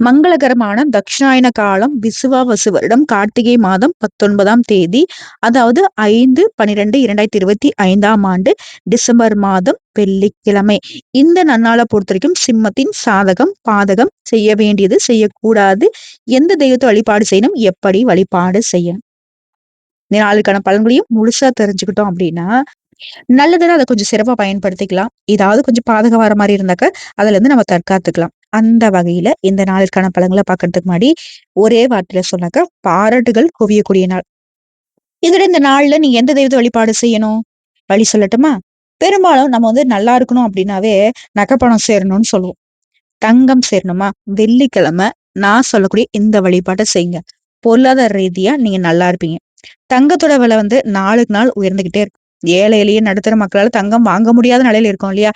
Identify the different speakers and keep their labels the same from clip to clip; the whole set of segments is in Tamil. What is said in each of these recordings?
Speaker 1: மங்களகரமான தட்சிணாயன காலம் விசுவாவசு வருடம் கார்த்திகை மாதம் பத்தொன்பதாம் தேதி அதாவது ஐந்து பனிரெண்டு இரண்டாயிரத்தி இருபத்தி ஐந்தாம் ஆண்டு டிசம்பர் மாதம் வெள்ளிக்கிழமை. இந்த நன்னாளை பொறுத்த வரைக்கும் சிம்மத்தின் சாதகம் பாதகம் செய்ய வேண்டியது செய்யக்கூடாது. எந்த தெய்வத்தை வழிபாடு செய்யணும் எப்படி வழிபாடு செய்யணும்? இந்த நாளுக்கான பலன்களையும் முழுசா தெரிஞ்சுக்கிட்டோம் அப்படின்னா நல்லதுன்னு அதை கொஞ்சம் சிறப்பா பயன்படுத்திக்கலாம். ஏதாவது கொஞ்சம் பாதகம் வர மாதிரி இருந்தாக்க அதுல இருந்து நம்ம தற்காத்துக்கலாம். அந்த வகையில இந்த நாளுக்கான பழங்களை பாக்குறதுக்கு முன்னாடி ஒரே வார்த்தையில சொன்னாக்க பாராட்டுகள் குவியக்கூடிய நாள். இதுல இந்த நாள்ல நீ எந்த தெய்வத்தை வழிபாடு செய்யணும்? வழி சொல்லட்டுமா? பெரும்பாலும் நம்ம வந்து நல்லா இருக்கணும் அப்படின்னாவே நகைப்பணம் சேரணும்னு சொல்லுவோம். தங்கம் சேரணுமா? வெள்ளிக்கிழமை நான் சொல்லக்கூடிய இந்த வழிபாட்டை செய்யுங்க. பொருளாதார ரீதியா நீங்க நல்லா இருப்பீங்க. தங்கத்தோட விலை வந்து நாளுக்கு நாள் உயர்ந்துகிட்டே இருக்கும் ஏழை எளிய நடுத்தர மக்களால தங்கம் வாங்க முடியாத நிலையில இருக்கும் இல்லையா?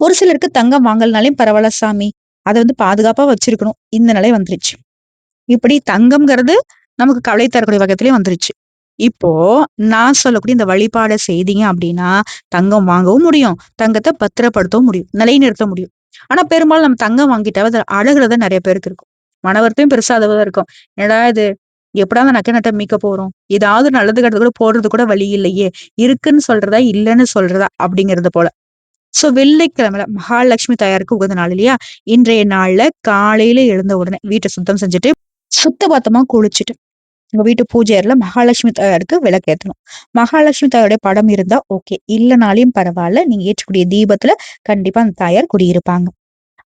Speaker 1: ஒரு சிலருக்கு தங்கம் வாங்கலனாலையும் பரவாயில்ல சாமி. அதை வந்து பாதுகாப்பா வச்சிருக்கணும். இந்த நிலை வந்துருச்சு. இப்படி தங்கம்ங்கிறது நமக்கு கவலை தரக்கூடிய வகத்திலே வந்துருச்சு. இப்போ நான் சொல்லக்கூடிய இந்த வழிபாடை செய்தீங்க அப்படின்னா தங்கம் வாங்கவும் முடியும். தங்கத்தை பத்திரப்படுத்தவும் முடியும். நிலைநிறுத்த முடியும். ஆனா பெரும்பாலும் நம்ம தங்கம் வாங்கிட்டாவே அது அழகுறத நிறைய பேருக்கு இருக்கும். மனவர்த்தையும் பெருசா அதுதான் இருக்கும். என்னடா இது? எப்படா அந்த நக்க நட்டை மீக்க போறோம்? ஏதாவது நல்லது கெட்டது கூட போடுறது கூட வழி இல்லையே. இருக்குன்னு சொல்றதா இல்லைன்னு சொல்றதா அப்படிங்கிறது போல. சோ வெள்ளிக்கிழமை மகாலட்சுமி தாயாருக்கு உகந்த நாள் இல்லையா? இன்றைய நாள்ல காலையில எழுந்த உடனே வீட்டை சுத்தம் செஞ்சுட்டு சுத்த பத்தமா குளிச்சுட்டு உங்க வீட்டு பூஜை அறையில மகாலட்சுமி தாயாருக்கு விளக்கேற்றணும் மகாலட்சுமி தாயோட படம் இருந்தா ஓகே இல்லைனாலையும் பரவாயில்ல. நீங்க ஏற்றக்கூடிய தீபத்துல கண்டிப்பா அந்த தாயார் குடியிருப்பாங்க.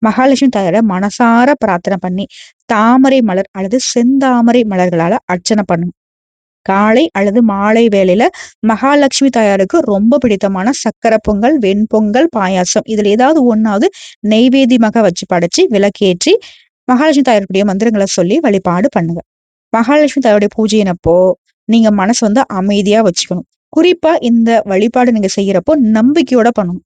Speaker 1: மகாலட்சுமி தாயார மனசார பிரார்த்தனை பண்ணி தாமரை மலர் அல்லது செந்தாமரை மலர்களால அர்ச்சனை பண்ணணும். காலை அல்லது மாலை வேளையில மகாலட்சுமி தாயாருக்கு ரொம்ப பிடித்தமான சக்கரை பொங்கல் வெண்பொங்கல் பாயாசம். இதுல ஏதாவது ஒன்னாவது நெய்வேதியமாக வச்சு படைச்சு விளக்கேற்றி மகாலட்சுமி தாயாருடைய மந்திரங்களை சொல்லி வழிபாடு பண்ணுங்க. மகாலட்சுமி தாயோடைய பூஜையினப்போ நீங்க மனசு வந்து அமைதியா வச்சுக்கணும். குறிப்பா இந்த வழிபாடு நீங்க செய்யறப்போ நம்பிக்கையோட பண்ணணும்.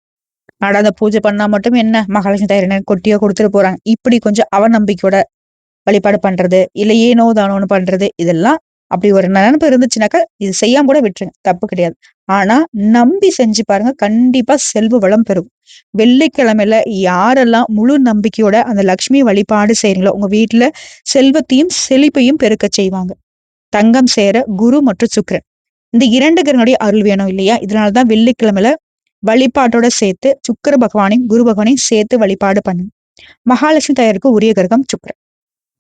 Speaker 1: ஆனா அந்த பூஜை பண்ணா மட்டும் என்ன? மகாலட்சுமி தாயார் என்ன கொட்டியோ கொடுத்துட்டு போறாங்க. இப்படி கொஞ்சம் அவநம்பிக்கையோட வழிபாடு பண்றது இல்ல ஏனோ தானோன்னு பண்றது இதெல்லாம் அப்படி ஒரு நினைப்பு இருந்துச்சுனாக்கா இது செய்யாம கூட விட்டுருங்க. தப்பு கிடையாது. ஆனா நம்பி செஞ்சு பாருங்க கண்டிப்பா செல்வ வளம் பெறும். வெள்ளிக்கிழமையில யாரெல்லாம் முழு நம்பிக்கையோட அந்த லக்ஷ்மி வழிபாடு செய்யறீங்களோ உங்க வீட்டுல செல்வத்தையும் செழிப்பையும் பெருக்க செய்வாங்க. தங்கம் சேர குரு மற்றும் சுக்கரன். இந்த இரண்டு கிரகனுடைய அருள் வேணும் இல்லையா? இதனாலதான் வெள்ளிக்கிழமையில வழிபாட்டோட சேர்த்து சுக்கர பகவானையும் குரு பகவானையும் சேர்த்து வழிபாடு பண்ணுங்க. மகாலட்சுமி தயாருக்கு உரிய கிரகம் சுக்கரன்.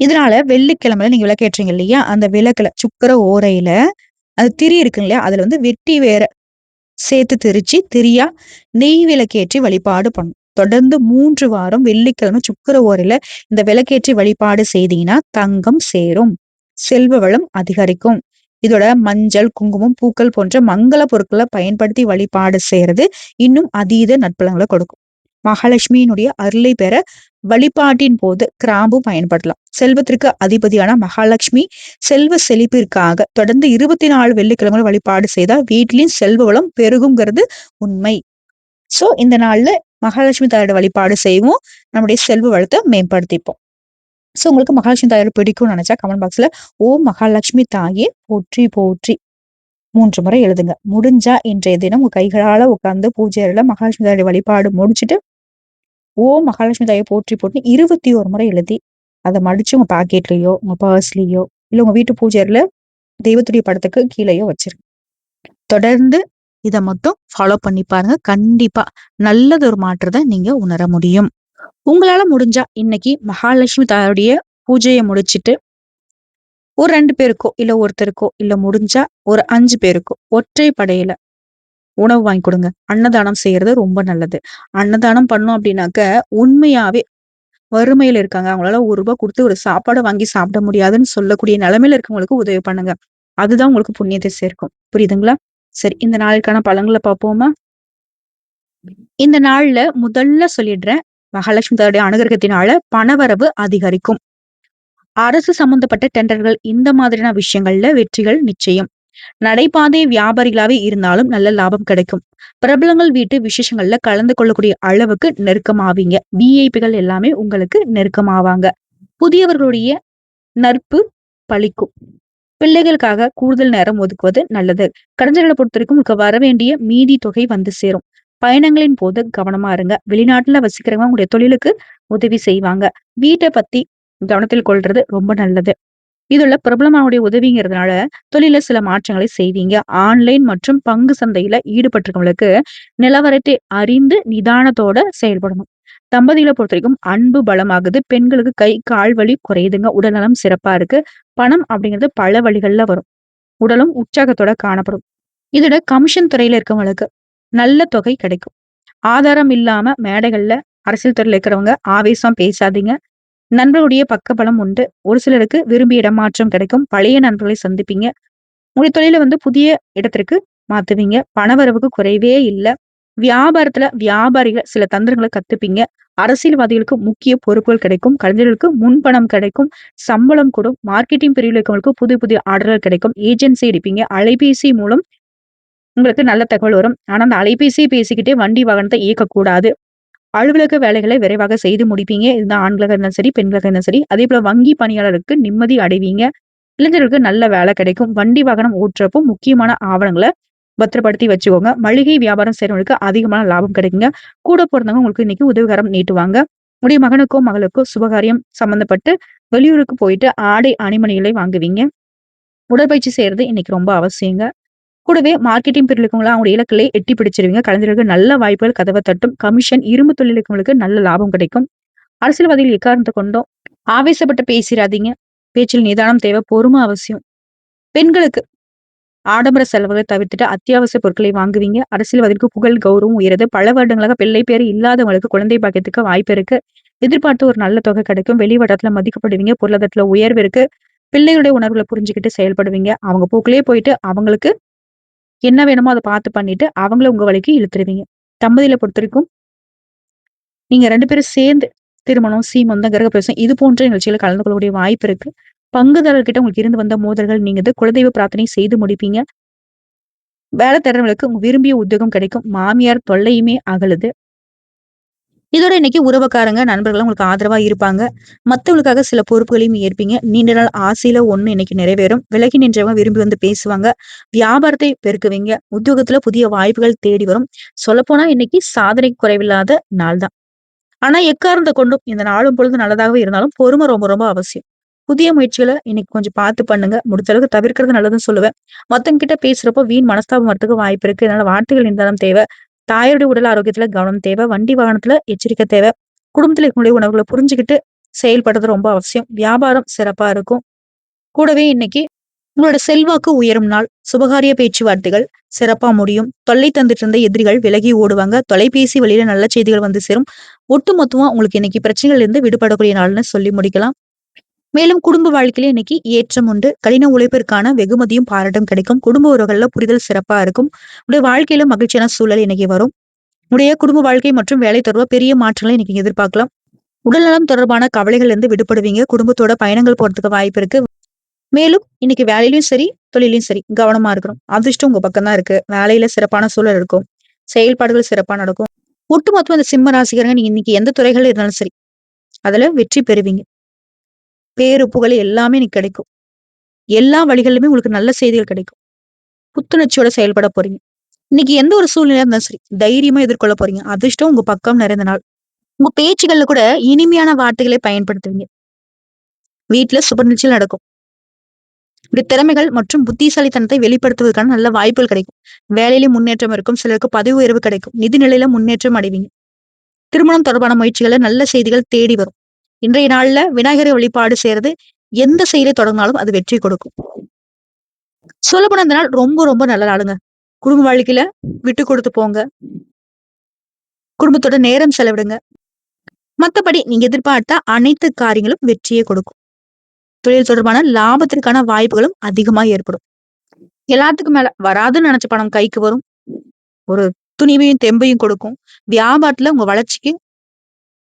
Speaker 1: இதனால வெள்ளிக்கிழமையில நீங்க விளக்கேற்றீங்க இல்லையா? அந்த விளக்குல சுக்கர ஓரையில அது திரி இருக்கு இல்லையா? அதுல வந்து வெட்டி வேற சேர்த்து திரிச்சு திரியா நெய் விளக்கேற்றி வழிபாடு பண்ணும். தொடர்ந்து மூன்று வாரம் வெள்ளிக்கிழமை சுக்கர ஓரையில இந்த விளக்கேற்றி வழிபாடு செய்தீங்கன்னா தங்கம் சேரும். செல்வ வளம் அதிகரிக்கும். இதோட மஞ்சள் குங்குமம் பூக்கள் போன்ற மங்கள பொருட்களை பயன்படுத்தி வழிபாடு செய்யறது இன்னும் அதீத நட்பலங்களை கொடுக்கும். மகாலட்சுமியினுடைய அருளை பெற வழிபாட்டின் போது கிராம்பு பயன்படலாம். செல்வத்திற்கு அதிபதியான மகாலட்சுமி செல்வ செழிப்பிற்காக தொடர்ந்து இருபத்தி நாலு வெள்ளிக்கிழமை வழிபாடு செய்தால் வீட்டிலும் செல்வ வளம் பெருகுங்கிறது உண்மை. சோ இந்த நாள்ல மகாலட்சுமி தாயோட வழிபாடு செய்வோம். நம்முடைய செல்வ வளத்தை மேம்படுத்திப்போம். சோ உங்களுக்கு மகாலட்சுமி தாயோட பிடிக்கும்னு நினைச்சா கமெண்ட் பாக்ஸ்ல ஓ மகாலட்சுமி தாயே போற்றி போற்றி மூன்று முறை எழுதுங்க. முடிஞ்சா இன்றைய தினம் உங்க கைகளால உட்கார்ந்து பூஜை அறையில மகாலட்சுமி தாயோட வழிபாடு முடிச்சுட்டு ஓ மகாலட்சுமி தாயை போற்றி போட்டு இருபத்தி ஒரு முறை எழுதி அதை மடிச்சு உங்க பாக்கெட்லயோ உங்க பர்ஸ்லயோ இல்ல உங்க வீட்டு பூஜையில தெய்வத்துடைய படத்துக்கு கீழேயோ வச்சிருங்க. தொடர்ந்து இதை மட்டும் ஃபாலோ பண்ணி பாருங்க. கண்டிப்பா நல்லது ஒரு மாற்றத்தை நீங்க உணர முடியும். உங்களால முடிஞ்சா இன்னைக்கு மகாலட்சுமி தாயோடைய பூஜையை முடிச்சிட்டு ஒரு ரெண்டு பேருக்கோ இல்ல ஒருத்தருக்கோ இல்ல முடிஞ்சா ஒரு அஞ்சு பேருக்கோ ஒற்றை படையில உணவு வாங்கி கொடுங்க. அன்னதானம் செய்யறது ரொம்ப நல்லது. அன்னதானம் பண்ணோம் அப்படின்னாக்க உண்மையாவே வறுமையில இருக்காங்க. அவங்களால ஒரு ரூபாய் கொடுத்து ஒரு சாப்பாடு வாங்கி சாப்பிட முடியாதுன்னு சொல்லக்கூடிய நிலைமையில இருக்கவங்களுக்கு உதவி பண்ணுங்க. அதுதான் உங்களுக்கு புண்ணியத்தை சேர்க்கும். புரியுதுங்களா? சரி இந்த நாளுக்கான பழங்களை பார்ப்போமா? இந்த நாள்ல முதல்ல சொல்லிடுறேன். மகாலட்சுமி தாருடைய அனுகிரகத்தினால பணவரவு அதிகரிக்கும். அரசு சம்பந்தப்பட்ட டெண்டர்கள் இந்த மாதிரியான விஷயங்கள்ல வெற்றிகள் நிச்சயம். நடைபாதை வியாபாரிகளாவே இருந்தாலும் நல்ல லாபம் கிடைக்கும். பிரபலங்கள் வீட்டு விசேஷங்கள்ல கலந்து கொள்ளக்கூடிய அளவுக்கு நெருக்கமாவீங்க. விஐபிகள் எல்லாமே உங்களுக்கு நெருக்கமாவாங்க. புதியவர்களுடைய நட்பு பழிக்கும். பிள்ளைகளுக்காக கூடுதல் நேரம் ஒதுக்குவது நல்லது. கடைஞ்சர்களை பொறுத்த வரைக்கும் உங்களுக்கு வர வேண்டிய மீதி தொகை வந்து சேரும். பயணங்களின் போது கவனமா இருங்க. வெளிநாட்டுல வசிக்கிறவங்க உங்களுடைய தொழிலுக்கு உதவி செய்வாங்க. வீட்டை பத்தி கவனத்தில் கொள்றது ரொம்ப நல்லது. இதுல பிரபலமானுடைய உதவிங்கிறதுனால தொழில சில மாற்றங்களை செய்வீங்க. ஆன்லைன் மற்றும் பங்கு சந்தையில ஈடுபட்டிருக்கவங்களுக்கு நிலவரத்தை அறிந்து நிதானத்தோட செயல்படணும். தம்பதிகளை பொறுத்த வரைக்கும் அன்பு பலமாகுது. பெண்களுக்கு கை கால் வலி குறையுதுங்க. உடல்நலம் சிறப்பா இருக்கு. பணம் அப்படிங்கிறது பல வழிகள்ல வரும். உடலும் உற்சாகத்தோட காணப்படும். இதோட கமிஷன் துறையில இருக்கவங்களுக்கு நல்ல தொகை கிடைக்கும். ஆதாரம் இல்லாம மேடைகள்ல அரசியல் துறையில இருக்கிறவங்க ஆவேசம் பேசாதீங்க. நண்பர்களுடைய பக்கபலம் உண்டு. ஒரு சிலருக்கு விரும்பி இடமாற்றம் கிடைக்கும். பழைய நண்பர்களை சந்திப்பீங்க. உங்களுடைய தொழில வந்து புதிய இடத்திற்கு மாத்துவீங்க. பணவரவுக்கு குறைவே இல்லை. வியாபாரத்துல வியாபாரிகள் சில தந்திரங்களை கத்துப்பீங்க. அரசியல்வாதிகளுக்கு முக்கிய பொறுப்புகள் கிடைக்கும். கலைஞர்களுக்கு முன்பணம் கிடைக்கும். சம்பளம் கூடும். மார்க்கெட்டிங் பிரிவில் இருக்கவங்களுக்கு புது புதிய ஆர்டர்கள் கிடைக்கும். ஏஜென்சி எடுப்பீங்க. அலைபேசி மூலம் உங்களுக்கு நல்ல தகவல் வரும். ஆனா அந்த அலைபேசியை பேசிக்கிட்டே வண்டி வாகனத்தை இயக்கக்கூடாது. அலுவலக வேலைகளை விரைவாக செய்து முடிப்பீங்க. இதுதான் ஆண்களாக இருந்தாலும் சரி பெண்களாக இருந்தாலும் சரி. அதே போல வங்கி பணியாளருக்கு நிம்மதி அடைவீங்க. இளைஞர்களுக்கு நல்ல வேலை கிடைக்கும். வண்டி வாகனம் ஓட்டுறப்போ முக்கியமான ஆவணங்களை பத்திரப்படுத்தி வச்சுக்கோங்க. மளிகை வியாபாரம் செய்யறவங்களுக்கு அதிகமான லாபம் கிடைக்குங்க. கூட பிறந்தவங்க உங்களுக்கு இன்னைக்கு உதவிகரம் நீட்டுவாங்க. உடைய மகனுக்கோ மகளுக்கோ சுபகாரியம் சம்பந்தப்பட்டு வெளியூருக்கு போயிட்டு ஆடை அணிமணிகளை வாங்குவீங்க. உடற்பயிற்சி செய்யறது இன்னைக்கு ரொம்ப அவசியங்க. கூடவே மார்க்கெட்டிங் பிரிவில் இருக்கவங்களா அவங்க இலக்கிலே எட்டி பிடிச்சிருவீங்க. கலைஞர்களுக்கு நல்ல வாய்ப்புகள் கதவை தட்டும் கமிஷன் இரும்பு தொழில் இருக்கவங்களுக்கு நல்ல லாபம் கிடைக்கும். அரசியல்வாதிகள் எக்காரணத்தை கொண்டோம் ஆவேசப்பட்டு பேசிடாதீங்க பேச்சில் நிதானம் தேவை பொறுமை அவசியம். பெண்களுக்கு ஆடம்பர செலவுகளை தவிர்த்துட்டு அத்தியாவசிய பொருட்களை வாங்குவீங்க. அரசியல்வாதிக்கு புகழ் கௌரவம் உயருது. பல வருடங்களாக பிள்ளை பேர் இல்லாதவங்களுக்கு குழந்தை பாக்கியத்துக்கு வாய்ப்பு இருக்கு. எதிர்பார்த்து ஒரு நல்ல தொகை கிடைக்கும். வெளிவட்டத்துல மதிக்கப்படுவீங்க. பொருளாதாரத்துல உயர்வு இருக்கு. பிள்ளைகளுடைய உணர்வுகளை புரிஞ்சுக்கிட்டு செயல்படுவீங்க. அவங்க போக்கிலே போயிட்டு அவங்களுக்கு என்ன வேணுமோ அதை பார்த்து பண்ணிட்டு அவங்கள உங்க வழிக்கு இழுத்துருவீங்க. தம்பதியில பொறுத்த வரைக்கும் நீங்க ரெண்டு பேரும் சேர்ந்து திருமணம் சீமந்தம் கிரகப்பிரவேசம் இது போன்ற நிகழ்ச்சியில கலந்து கொள்ளக்கூடிய வாய்ப்பு இருக்கு. பங்குதாரர்கிட்ட உங்களுக்கு இருந்து வந்த மோதல்கள் நீங்க குலதெய்வ பிரார்த்தனை செய்து முடிப்பீங்க. வேலை தரவங்களுக்கு உங்க விரும்பிய உத்தியோகம் கிடைக்கும். மாமியார் தொல்லையுமே அகலுது. இதோட இன்னைக்கு உறவுக்காரங்க நண்பர்கள் உங்களுக்கு ஆதரவா இருப்பாங்க. மத்தவங்களுக்காக சில பொறுப்புகளையும் ஏற்பீங்க. நீண்ட நாள் ஆசையில ஒண்ணு இன்னைக்கு நிறைவேறும். விலகி நின்றவங்க விரும்பி வந்து பேசுவாங்க. வியாபாரத்தை பெருக்குவீங்க. உத்தியோகத்துல புதிய வாய்ப்புகள் தேடி வரும். சொல்லப்போனா இன்னைக்கு சாதனை குறைவில்லாத நாள் தான். ஆனா எக்காரந்த கொண்டும் இந்த நாளும் பொழுது நல்லதாகவே இருந்தாலும் பொறுமை ரொம்ப ரொம்ப அவசியம். புதிய முயற்சிகளை இன்னைக்கு கொஞ்சம் பார்த்து பண்ணுங்க. முடிஞ்ச அளவுக்கு தவிர்க்கிறது நல்லதுன்னு சொல்லுவேன். மத்தவங்க கிட்ட பேசுறப்போ வீண் மனஸ்தாபம் வரத்துக்கு வாய்ப்பு இருக்கு. அதனால வார்த்தைகள் இருந்தாலும் தேவை. தாயருடைய உடல் ஆரோக்கியத்துல கவனம் தேவை வண்டி வாகனத்துல எச்சரிக்கை தேவை. குடும்பத்துல இருக்கக்கூடிய உணவுகளை புரிஞ்சுக்கிட்டு செயல்படுறது ரொம்ப அவசியம். வியாபாரம் சிறப்பா இருக்கும். கூடவே இன்னைக்கு உங்களோட செல்வாக்கு உயரும் நாள் சுபகாரிய பேச்சுவார்த்தைகள் சிறப்பா முடியும். தொல்லை தந்துட்டு இருந்த எதிரிகள் விலகி ஓடுவாங்க. தொலைபேசி வழியில நல்ல செய்திகள் வந்து சேரும். ஒட்டுமொத்தமா உங்களுக்கு இன்னைக்கு பிரச்சனைகள் இருந்து விடுபடக்கூடிய நாள்னு சொல்லி முடிக்கலாம். மேலும் குடும்ப வாழ்க்கையில இன்னைக்கு ஏற்றம் உண்டு. கடின உழைப்பிற்கான வெகுமதியும் பாராட்டும் கிடைக்கும். குடும்ப உறவுகள்ல புரிதல் சிறப்பா இருக்கும். உடைய வாழ்க்கையில மகிழ்ச்சியான சூழல் இன்னைக்கு வரும். உடைய குடும்ப வாழ்க்கை மற்றும் வேலை தொடர்பாக பெரிய மாற்றங்களை இன்னைக்கு எதிர்பார்க்கலாம். உடல்நலம் தொடர்பான கவலைகள் இருந்து விடுபடுவீங்க. குடும்பத்தோட பயணங்கள் போறதுக்கு வாய்ப்பு இருக்கு. மேலும் இன்னைக்கு வேலையிலும் சரி தொழிலையும் சரி கவனமா இருக்கணும். அதிர்ஷ்டம் உங்க பக்கம் தான் இருக்கு. வேலையில சிறப்பான சூழல் இருக்கும். செயல்பாடுகள் சிறப்பா நடக்கும். ஒட்டுமொத்தம் இந்த சிம்ம ராசிக்காரங்க நீங்க இன்னைக்கு எந்த துறைகள் இருந்தாலும் சரி அதுல வெற்றி பெறுவீங்க. பேரு புகழ் எல்லாமே இன்னைக்கு கிடைக்கும். எல்லா வழிகளிலுமே உங்களுக்கு நல்ல செய்திகள் கிடைக்கும். புத்துணர்ச்சியோட செயல்பட போறீங்க. இன்னைக்கு எந்த ஒரு சூழ்நிலையா இருந்தாலும் சரி தைரியமா எதிர்கொள்ள போறீங்க. அதிர்ஷ்டம் உங்க பக்கம் நிறைந்த நாள். உங்க பேச்சுகள்ல கூட இனிமையான வார்த்தைகளை பயன்படுத்துவீங்க. வீட்டுல சுப நிகழ்ச்சிகள் நடக்கும். இப்படி திறமைகள் மற்றும் புத்திசாலித்தனத்தை வெளிப்படுத்துவதற்கான நல்ல வாய்ப்புகள் கிடைக்கும். வேலையில முன்னேற்றம் இருக்கும். சிலருக்கு பதவி உயர்வு கிடைக்கும். நிதி நிலையில முன்னேற்றம் அடைவீங்க. திருமணம் தொடர்பான முயற்சிகளை நல்ல செய்திகள் தேடி வரும். இன்றைய நாள்ல விநாயகரை வழிபாடு செய்யறது எந்த செயலை தொடங்கினாலும் அது வெற்றி கொடுக்கும். சொல்லப்போன இந்த நாள் ரொம்ப ரொம்ப நல்ல நாளுங்க. குடும்ப வாழ்க்கையில விட்டு கொடுத்து போங்க. குடும்பத்தோட நேரம் செலவிடுங்க. மத்தபடி நீங்க எதிர்பார்த்த அனைத்து காரியங்களும் வெற்றியை கொடுக்கும். தொழில் தொடர்பான லாபத்திற்கான வாய்ப்புகளும் அதிகமா ஏற்படும். எல்லாத்துக்கும் மேல வராதுன்னு நினைச்ச பணம் கைக்கு வரும். ஒரு துணிவையும் தெம்பையும் கொடுக்கும். வியாபாரத்துல உங்க வளர்ச்சிக்கு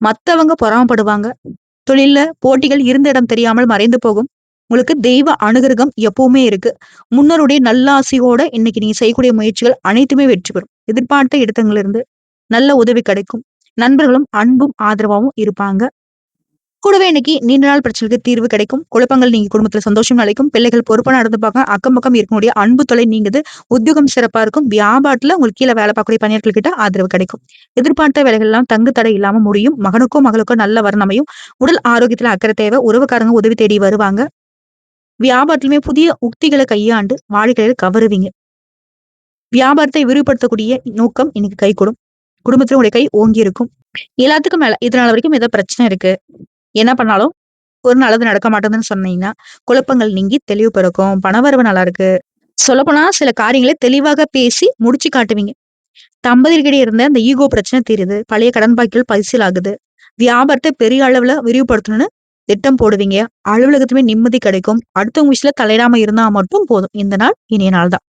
Speaker 1: மத்தவங்க பொறாமப்படுவாங்க. தொழில்ல போட்டிகள் இருந்த இடம் தெரியாமல் மறைந்து போகும். உங்களுக்கு தெய்வ அனுகிரகம் எப்பவுமே இருக்கு. முன்னருடைய நல்லாசையோட இன்னைக்கு நீங்க செய்யக்கூடிய முயற்சிகள் அனைத்துமே வெற்றி பெறும். எதிர்பார்த்த இடத்துல இருந்து நல்ல உதவி கிடைக்கும். நண்பர்களும் அன்பும் ஆதரவாகவும் இருப்பாங்க. கூடவே இன்னைக்கு நீண்ட நாள் பிரச்சனைக்கு தீர்வு கிடைக்கும். குழப்பங்கள் நீங்க குடும்பத்துல சந்தோஷம் நிலைக்கும். பிள்ளைகள் பொறுப்பா நடந்து பார்க்க அக்கம் பக்கம் இருக்கக்கூடிய அன்பு தொலை நீங்குது. உத்தியோகம் சிறப்பா இருக்கும். வியாபாரத்துல உங்களுக்கு கீழே வேலை பார்க்கக்கூடிய பணியாளர்கள் கிட்ட ஆதரவு கிடைக்கும். எதிர்பார்த்த வேலைகள் எல்லாம் தங்கு தடை இல்லாம முடியும். மகனுக்கோ மகளுக்கோ நல்ல வர்ணமையும் உடல் ஆரோக்கியத்துல அக்கறை தேவை. உறவுக்காரங்க உதவி தேடி வருவாங்க. வியாபாரத்திலுமே புதிய உக்திகளை கையாண்டு வாடிக்கையில் கவருவீங்க. வியாபாரத்தை விரிவுபடுத்தக்கூடிய நோக்கம் இன்னைக்கு கை கொடும் குடும்பத்துல உடைய கை ஓங்கி இருக்கும். எல்லாத்துக்கும் மேல இதனால வரைக்கும் ஏதோ பிரச்சனை இருக்கு. என்ன பண்ணாலும் ஒரு நல்லது நடக்க மாட்டேங்குதுன்னு சொன்னீங்கன்னா குழப்பங்கள் நீங்கி தெளிவு பிறக்கும். பணவரவு நல்லா இருக்கு. சொல்லப்போனா சில காரியங்களை தெளிவாக பேசி முடிச்சு காட்டுவீங்க. தம்பதியர்கிட்ட இருந்த அந்த ஈகோ பிரச்சனை தீருது. பழைய கடன் பாக்கிகள் பரிசில் ஆகுது வியாபாரத்தை பெரிய அளவுல விரிவுபடுத்தணும்னு திட்டம் போடுவீங்க. அலுவலகத்துமே நிம்மதி கிடைக்கும். அடுத்தவங்க விஷயத்துல தலையிடாம இருந்தா மட்டும் போதும். இந்த நாள் இனிய நாள் தான்.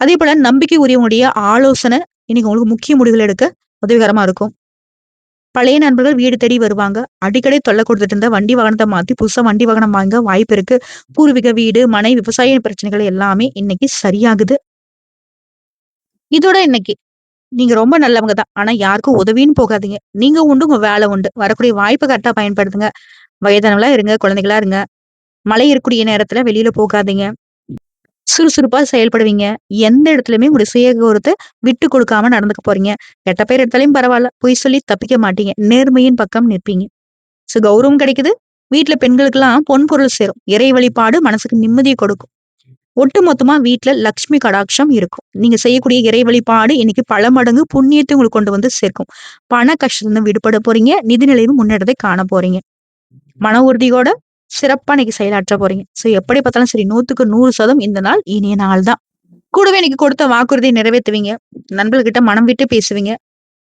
Speaker 1: அதே போல நம்பிக்கை உரியவங்களுடைய ஆலோசனை இன்னைக்கு உங்களுக்கு முக்கிய முடிவுகள் எடுக்க உதவிகரமா இருக்கும். பழைய நண்பர்கள் வீடு தேடி வருவாங்க. அடிக்கடி தொல்லை கொடுத்துட்டு இருந்த வண்டி வாகனத்தை மாத்தி புதுசா வண்டி வாகனம் வாங்க வாய்ப்பு இருக்கு. பூர்வீக வீடு மனை விவசாய பிரச்சனைகள் எல்லாமே இன்னைக்கு சரியாகுது. இதோட இன்னைக்கு நீங்க ரொம்ப நல்லவங்க தான். ஆனா யாருக்கும் உதவின்னு போகாதீங்க. நீங்க உண்டு உங்க வேலை உண்டு. வரக்கூடிய வாய்ப்பை கரெக்டா பயன்படுத்துங்க. வயதானவளா இருங்க குழந்தைகளா இருங்க. மழை இருக்கக்கூடிய நேரத்துல வெளியில போகாதீங்க. சுறுசுறுப்பா செயல்படுவீங்க. எந்த இடத்துலயுமே உங்களுடைய சுய கௌரவத்தை விட்டு கொடுக்காம நடந்துக்க போறீங்க. கெட்ட பேர் எடுத்தாலையும் பரவாயில்ல. பொய் சொல்லி தப்பிக்க மாட்டீங்க. நேர்மையின் பக்கம் நிற்பீங்க. சோ கௌரவம் கிடைக்குது. வீட்டுல பெண்களுக்கு எல்லாம் பொன் பொருள் சேரும். இறை வழிபாடு மனசுக்கு நிம்மதியை கொடுக்கும். ஒட்டு மொத்தமா வீட்டுல லக்ஷ்மி கடாட்சம் இருக்கும். நீங்க செய்யக்கூடிய இறை வழிபாடு இன்னைக்கு பல மடங்கு புண்ணியத்தை உங்களுக்கு கொண்டு வந்து சேர்க்கும். பண கஷ்டம் விடுபட போறீங்க. நிதி நிலையும் முன்னேற்றத்தை காண போறீங்க. மன உறுதியோட சிறப்பா இன்னைக்கு செயலாற்ற போறீங்க. சோ எப்படி பார்த்தாலும் சரி நூத்துக்கு நூறு சதம் இந்த நாள் இனிய நாள் தான். கூடவே இன்னைக்கு கொடுத்த வாக்குறுதியை நிறைவேற்றுவீங்க. நண்பர்கிட்ட மனம் விட்டு பேசுவீங்க.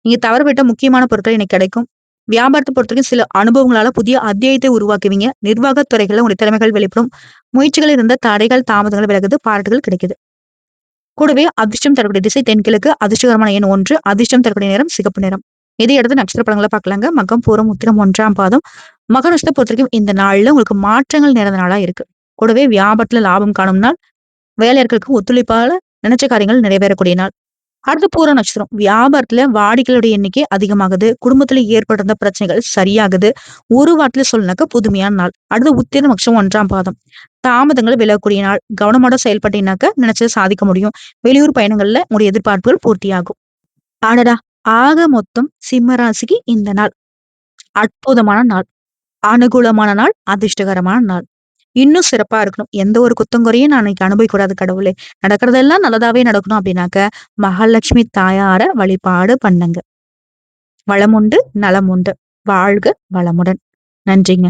Speaker 1: நீங்க தவறு விட்ட முக்கியமான பொருட்கள் எனக்கு கிடைக்கும். வியாபாரத்தை பொறுத்தவரைக்கும் சில அனுபவங்களால புதிய அத்தியாயத்தை உருவாக்குவீங்க. நிர்வாக துறைகளில் உங்களுடைய திறமைகள் வெளிப்படும். முயற்சிகள் இருந்த தடைகள் தாமதங்கள் விலகுது பாராட்டுகள் கிடைக்குது. கூடவே அதிர்ஷ்டம் தரக்கூடிய திசை தென்கிழக்கு அதிர்ஷ்டகரமான எண் ஒன்று அதிர்ஷ்டம் தரக்கூடிய நேரம் சிகப்பு நிறம். இதை அடுத்து நட்சத்திர படங்களை பார்க்கலாங்க. மகம் பூரம் உத்திரம் ஒன்றாம் பாதம். மகனுஷ்ட பொறுத்த வரைக்கும் இந்த நாள்ல உங்களுக்கு மாற்றங்கள் நிறைந்த நாளா இருக்கு. கூடவே வியாபாரத்துல லாபம் காணும் நாள். வேலையாட்களுக்கு ஒத்துழைப்பால நினைச்ச காரியங்கள் நிறைவேறக்கூடிய நாள். அடுத்து பூர நட்சத்திரம். வியாபாரத்துல வாடிக்கையுடைய எண்ணிக்கை அதிகமாகுது. குடும்பத்துல ஏற்பட்டிருந்த பிரச்சனைகள் சரியாகுது. ஒரு வாரத்துல சொல்லினாக்க புதுமையான நாள். அடுத்து உத்திர பட்சம் ஒன்றாம் பாதம். தாமதங்கள் விலகக்கூடிய நாள். கவனமோட செயல்பட்டீங்கன்னாக்க நினைச்சதை சாதிக்க முடியும். வெளியூர் பயணங்கள்ல உங்களுடைய எதிர்பார்ப்புகள் பூர்த்தியாகும். ஆனடா ஆக மொத்தம் சிம்மராசிக்கு இந்த நாள். அற்புதமான நாள். அனுகூலமான நாள் அதிர்ஷ்டகரமான நாள். இன்னும் சிறப்பா இருக்கணும். எந்த ஒரு குத்தங்குறையும் நான் இன்னைக்கு கடவுளே. நடக்கிறதெல்லாம் நல்லதாவே நடக்கணும் அப்படின்னாக்க மகாலட்சுமி தாயார வழிபாடு பண்ணுங்க. வளமுண்டு நலமுண்டு. வாழ்க வளமுடன். நன்றிங்க.